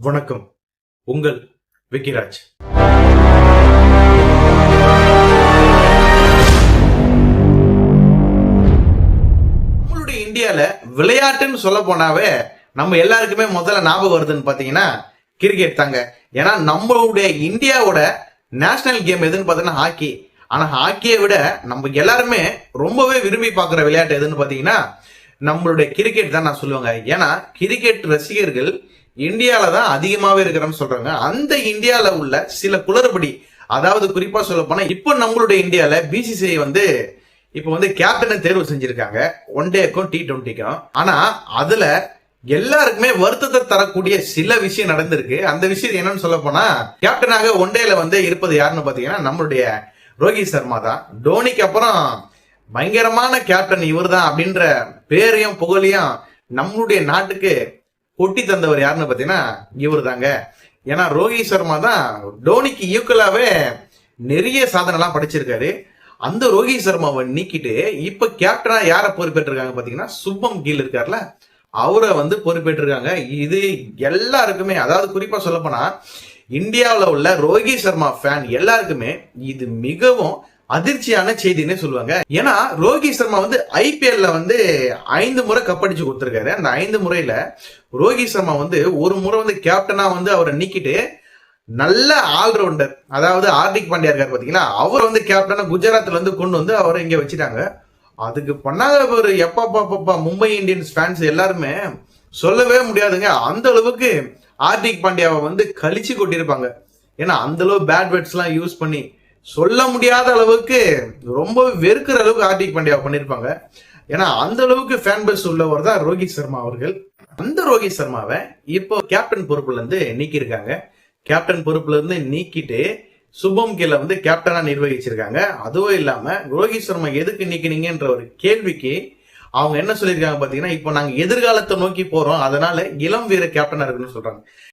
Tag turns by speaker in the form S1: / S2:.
S1: வணக்கம். உங்கள் விக்கிராஜ். நம்மளுடைய இந்தியால விளையாட்டுன்னு சொல்ல போனாவே நம்ம எல்லாருக்குமே முதல்ல ஞாபகம் வருதுன்னு பாத்தீங்கன்னா கிரிக்கெட் தாங்க. ஏன்னா நம்மளுடைய இந்தியாவோட நேஷனல் கேம் எதுன்னு பார்த்தீங்கன்னா ஹாக்கி ஆனா ஹாக்கியை விட நம்ம எல்லாருமே ரொம்பவே விரும்பி பார்க்குற விளையாட்டு எதுன்னு பார்த்தீங்கன்னா நம்மளுடைய கிரிக்கெட் தான் நான் சொல்லுவேங்க. ஏன்னா கிரிக்கெட் ரசிகர்கள் இந்தியால தான் அதிகமாவே இருக்கிறேன்னு சொல்றாங்க. அந்த இந்தியால உள்ள சில குளறுபடி அதாவது குறிப்பா சொல்ல போனா இப்போ நம்மளுடைய இந்தியால பிசிசிஐ வந்து இப்போ வந்து கேப்டனை தேர்வு செஞ்சிருக்காங்க. ஒன் டேக்கும் டி டுவெண்ட்டிக்கும் ஆனா அதுல எல்லாருக்குமே வருத்தத்தை தரக்கூடிய சில விஷயம் நடந்திருக்கு. அந்த விஷயம் என்னன்னு சொல்ல போனா கேப்டனாக ஒன் டேல வந்து இருப்பது யாருன்னு பாத்தீங்கன்னா நம்மளுடைய ரோஹித் சர்மா தான். டோனிக்கு அப்புறம் பயங்கரமான கேப்டன் இவர் தான் அப்படின்ற பேரையும் புகழையும் நம்மளுடைய நாட்டுக்கு கொட்டி தந்தவர் யாருன்னு பார்த்தீங்கன்னா இவர் தாங்க ஏன்னா ரோஹித் சர்மா தான் டோனிக்கு ஈக்குவலாகவே நிறைய சாதனைலாம் படிச்சிருக்காரு. அந்த ரோஹித் சர்மாவை நீக்கிட்டு இப்ப கேப்டனா யாரை பொறுப்பேற்றிருக்காங்க பாத்தீங்கன்னா சுப்பம் கீல் இருக்கார்ல அவரை வந்து பொறுப்பேற்றிருக்காங்க. இது எல்லாருக்குமே அதாவது குறிப்பா சொல்ல போனா இந்தியாவில் உள்ள ரோஹித் சர்மா ஃபேன் எல்லாருக்குமே இது மிகவும் அதிர்ச்சியான செய்தின்னு சொல்லுவாங்க. ஏன்னா ரோஹித் சர்மா வந்து ஐபிஎல்ல வந்து ஐந்து முறை கப்படிச்சு கொடுத்துருக்காரு. அந்த ஐந்து முறையில ரோஹித் சர்மா வந்து ஒரு முறை வந்து கேப்டனா வந்து அவரை நீக்கிட்டு நல்ல ஆல்ரவுண்டர் அதாவது ஹார்திக் பாண்டியா இருக்காரு பாத்தீங்களா? அவர் வந்து கேப்டனா குஜராத்ல இருந்து கொண்டு வந்து அவரை இங்க வச்சுட்டாங்க. அதுக்கு பண்ணாத ஒரு எப்பா பாப்பா மும்பை இந்தியன்ஸ் ஃபேன்ஸ் எல்லாருமே சொல்லவே முடியாதுங்க. அந்த அளவுக்கு ஹார்திக் பாண்டியாவை வந்து கழிச்சு கொட்டியிருப்பாங்க ஏன்னா அந்த அளவு பேட் வேர்ட்ஸ் எல்லாம் யூஸ் பண்ணி சொல்ல முடியாத அளவுக்கு ரொம்ப வெறுக்கிற அளவுக்கு ஹார்திக் பாண்டியாவை பண்ணியிருப்பாங்க ஏன்னா அந்த அளவுக்கு ஃபேன் பேஸ் உள்ளவர் தான் ரோஹித் சர்மா அவர்கள். அந்த ரோஹித் சர்மாவை இப்போ கேப்டன் பொறுப்புல இருந்து நீக்கியிருக்காங்க. கேப்டன் பொறுப்புல இருந்து நீக்கிட்டு சுபம் கில்ல வந்து கேப்டனா நிர்வகிச்சிருக்காங்க. அதுவும் இல்லாம ரோஹித் சர்மா எதுக்கு நீக்கினீங்கன்ற ஒரு கேள்விக்கு அவங்க என்ன சொல்லியிருக்காங்க பாத்தீங்கன்னா இப்போ நாங்க எதிர்காலத்தை நோக்கி போறோம். அதனால இளம் வீர கேப்டனாக இருக்குன்னு சொல்றாங்க.